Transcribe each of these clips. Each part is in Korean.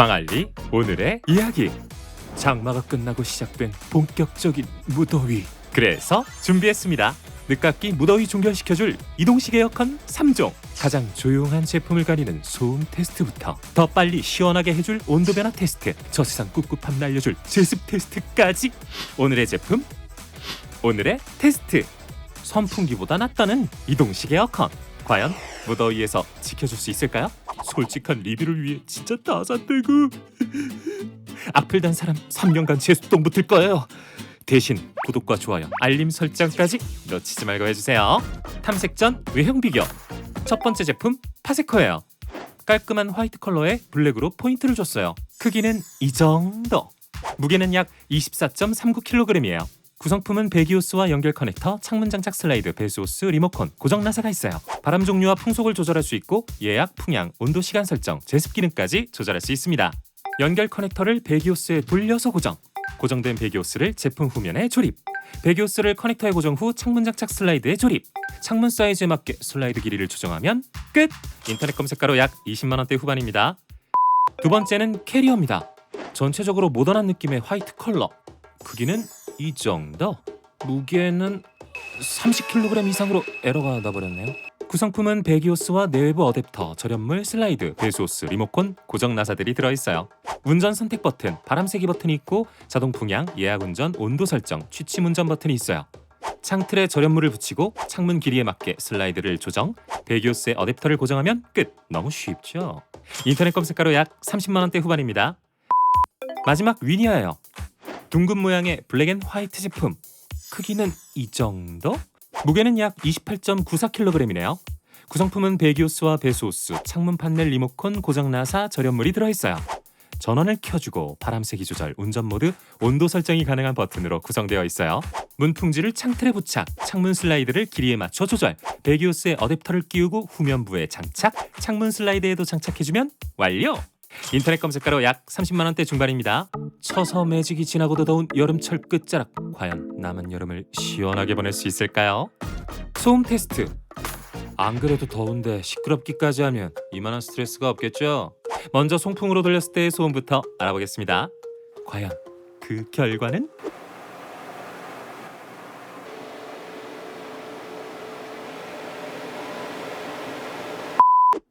광안리 오늘의 이야기. 장마가 끝나고 시작된 본격적인 무더위. 그래서 준비했습니다. 늦깎이 무더위 종결시켜줄 이동식 에어컨 3종. 가장 조용한 제품을 가리는 소음 테스트부터 더 빨리 시원하게 해줄 온도 변화 테스트 저 세상 꿉꿉함 날려줄 제습 테스트까지. 오늘의 제품 오늘의 테스트. 선풍기보다 낫다는 이동식 에어컨 과연 무더위에서 지켜줄 수 있을까요? 솔직한 리뷰를 위해 진짜 다 샀대고 악플 단 사람 3년간 제 수동 붙을 거예요. 대신 구독과 좋아요 알림 설정까지 놓치지 말고 해주세요. 탐색전 외형 비교. 첫 번째 제품 파세커예요. 깔끔한 화이트 컬러에 블랙으로 포인트를 줬어요. 크기는 이 정도. 무게는 약 24.39kg이에요 구성품은 배기호스와 연결 커넥터, 창문 장착 슬라이드, 배수호스, 리모컨, 고정 나사가 있어요. 바람 종류와 풍속을 조절할 수 있고 예약, 풍향, 온도, 시간 설정, 제습 기능까지 조절할 수 있습니다. 연결 커넥터를 배기호스에 돌려서 고정. 고정된 배기호스를 제품 후면에 조립. 배기호스를 커넥터에 고정 후 창문 장착 슬라이드에 조립. 창문 사이즈에 맞게 슬라이드 길이를 조정하면 끝. 인터넷 검색가로 약 20만 원대 후반입니다. 두 번째는 캐리어입니다. 전체적으로 모던한 느낌의 화이트 컬러. 크기는 이 정도. 무게는 30kg 이상으로 에러가 나버렸네요. 구성품은 배기호스와 내외부 어댑터, 절연물, 슬라이드, 배수호스, 리모컨, 고정 나사들이 들어있어요. 운전 선택 버튼, 바람 세기 버튼이 있고 자동 풍향, 예약 운전, 온도 설정, 취침 운전 버튼이 있어요. 창틀에 절연물을 붙이고 창문 길이에 맞게 슬라이드를 조정, 배기호스에 어댑터를 고정하면 끝. 너무 쉽죠? 인터넷 검색가로 약 30만 원대 후반입니다. 마지막 위니아예요. 둥근 모양의 블랙 앤 화이트 제품. 크기는 이 정도? 무게는 약 28.94kg이네요. 구성품은 배기호스와 배수호스, 창문 판넬 리모컨, 고정 나사, 절연물이 들어있어요. 전원을 켜주고 바람 세기 조절, 운전 모드, 온도 설정이 가능한 버튼으로 구성되어 있어요. 문풍지를 창틀에 부착, 창문 슬라이드를 길이에 맞춰 조절, 배기호스에 어댑터를 끼우고 후면부에 장착, 창문 슬라이드에도 장착해주면 완료! 인터넷 검색가로 약 30만 원대 중반입니다. 처서 매직이 지나고도 더운 여름철 끝자락 과연 남은 여름을 시원하게 보낼 수 있을까요? 소음 테스트 안 그래도 더운데 시끄럽기까지 하면 이만한 스트레스가 없겠죠? 먼저 송풍으로 돌렸을 때의 소음부터 알아보겠습니다. 과연 그 결과는?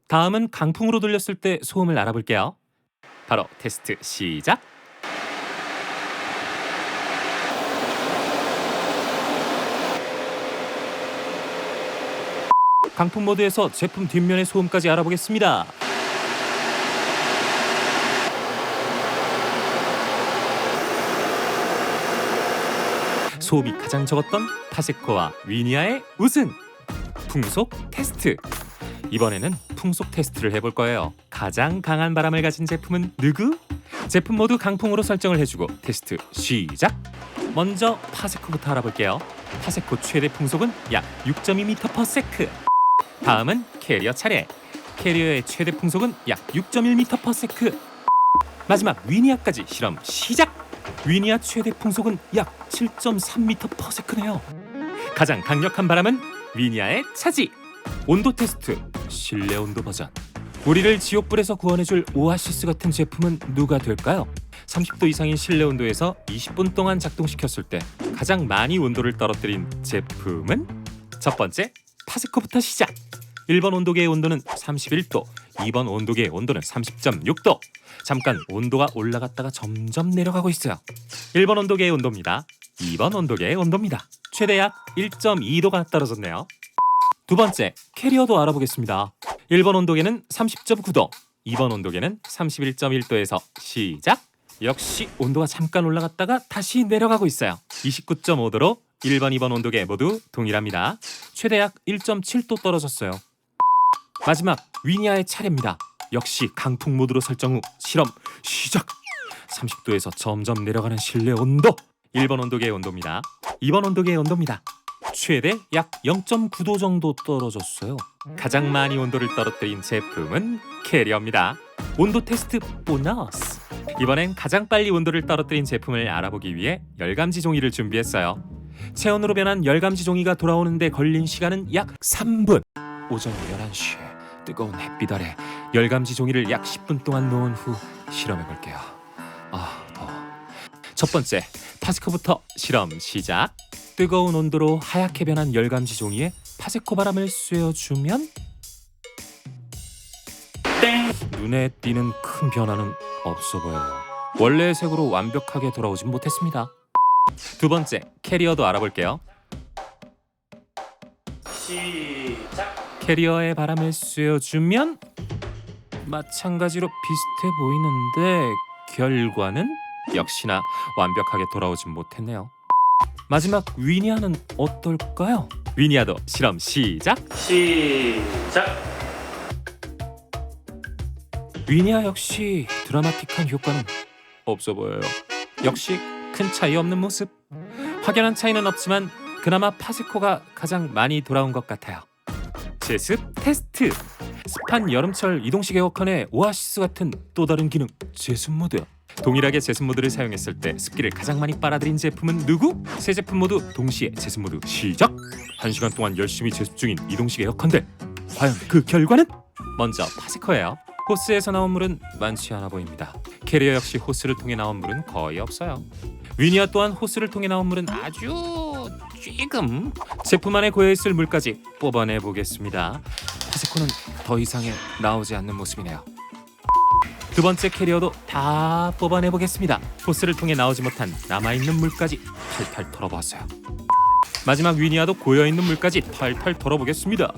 다음은 강풍으로 돌렸을 때 소음을 알아볼게요. 바로 테스트 시작. 강풍 모드에서 제품 뒷면의 소음까지 알아보겠습니다. 소음이 가장 적었던 파세코와 위니아의 우승. 풍속 테스트. 이번에는 풍속 테스트를 해볼 거예요. 가장 강한 바람을 가진 제품은 누구? 제품 모두 강풍으로 설정을 해주고 테스트 시작. 먼저 파세코부터 알아볼게요. 파세코 최대 풍속은 약 6.2m/s. 다음은 캐리어 차례. 캐리어의 최대 풍속은 약 6.1m/s. 마지막 위니아까지 실험 시작. 위니아 최대 풍속은 약 7.3m/s네요. 가장 강력한 바람은 위니아의 차지. 온도 테스트 실내 온도 버전. 우리를 지옥불에서 구원해줄 오아시스 같은 제품은 누가 될까요? 30도 이상인 실내 온도에서 20분 동안 작동시켰을 때 가장 많이 온도를 떨어뜨린 제품은 첫 번째 파스코부터 시작. 1번 온도계의 온도는 31도, 2번 온도계의 온도는 30.6도. 잠깐 온도가 올라갔다가 점점 내려가고 있어요. 1번 온도계의 온도입니다. 2번 온도계의 온도입니다. 최대 약 1.2도가 떨어졌네요. 두 번째, 캐리어도 알아보겠습니다. 1번 온도계는 30.9도, 2번 온도계는 31.1도에서 시작. 역시 온도가 잠깐 올라갔다가 다시 내려가고 있어요. 29.5도로 1번, 2번 온도계 모두 동일합니다. 최대 약 1.7도 떨어졌어요. 마지막 위니아의 차례입니다. 역시 강풍 모드로 설정 후 실험 시작. 30도에서 점점 내려가는 실내 온도. 1번 온도계의 온도입니다. 2번 온도계의 온도입니다. 최대 약 0.9도 정도 떨어졌어요. 가장 많이 온도를 떨어뜨린 제품은 캐리어입니다. 온도 테스트 보너스. 이번엔 가장 빨리 온도를 떨어뜨린 제품을 알아보기 위해 열감지 종이를 준비했어요. 체온으로 변한 열감지 종이가 돌아오는데 걸린 시간은 약 3분. 오전 11시에 뜨거운 햇빛 아래 열감지 종이를 약 10분 동안 놓은 후 실험해 볼게요. 아, 더워. 첫 번째, 파스코부터 실험 시작. 뜨거운 온도로 하얗게 변한 열감지 종이에 파세코 바람을 쐬어주면 땡! 눈에 띄는 큰 변화는 없어 보여요. 원래의 색으로 완벽하게 돌아오진 못했습니다. 두 번째, 캐리어도 알아볼게요. 시작. 캐리어에 바람을 쐬어주면 마찬가지로 비슷해 보이는데 결과는 역시나 완벽하게 돌아오진 못했네요. 마지막 위니아는 어떨까요? 위니아도 실험 시작. 시작. 위니아 역시 드라마틱한 효과는 없어 보여요. 역시 큰 차이 없는 모습. 확연한 차이는 없지만 그나마 파세코가 가장 많이 돌아온 것 같아요. 제습 테스트. 습한 여름철 이동식 에어컨의 오아시스 같은 또 다른 기능 제습 모드. 동일하게 제습 모드를 사용했을 때 습기를 가장 많이 빨아들인 제품은 누구? 세 제품 모두 동시에 제습 모드 시작. 한 시간 동안 열심히 제습 중인 이동식 에어컨들. 과연 그 결과는? 먼저 파세코예요. 호스에서 나온 물은 많지 않아 보입니다. 캐리어 역시 호스를 통해 나온 물은 거의 없어요. 위니아 또한 호스를 통해 나온 물은 아주 쬐금 제품 안에 고여 있을 물까지 뽑아내 보겠습니다. 파세코는 더 이상의 나오지 않는 모습이네요. 두 번째 캐리어도 다 뽑아내 보겠습니다. 호스를 통해 나오지 못한 남아 있는 물까지 탈탈 털어보았어요. 마지막 위니아도 고여 있는 물까지 탈탈 털어보겠습니다.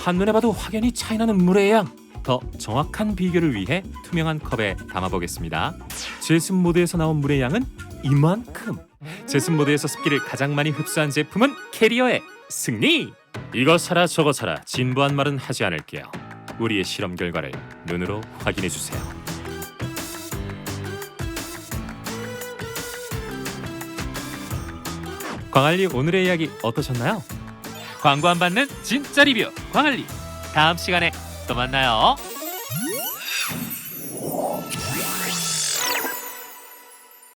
한눈에 봐도 확연히 차이나는 물의 양. 더 정확한 비교를 위해 투명한 컵에 담아보겠습니다. 제습 모드에서 나온 물의 양은 이만큼. 제습 모드에서 습기를 가장 많이 흡수한 제품은 캐리어의 승리. 이거 사라 저거 사라 진부한 말은 하지 않을게요. 우리의 실험 결과를 눈으로 확인해 주세요. 광안리 오늘의 이야기 어떠셨나요? 광고 안 받는 진짜 리뷰 광안리 다음 시간에 또 만나요.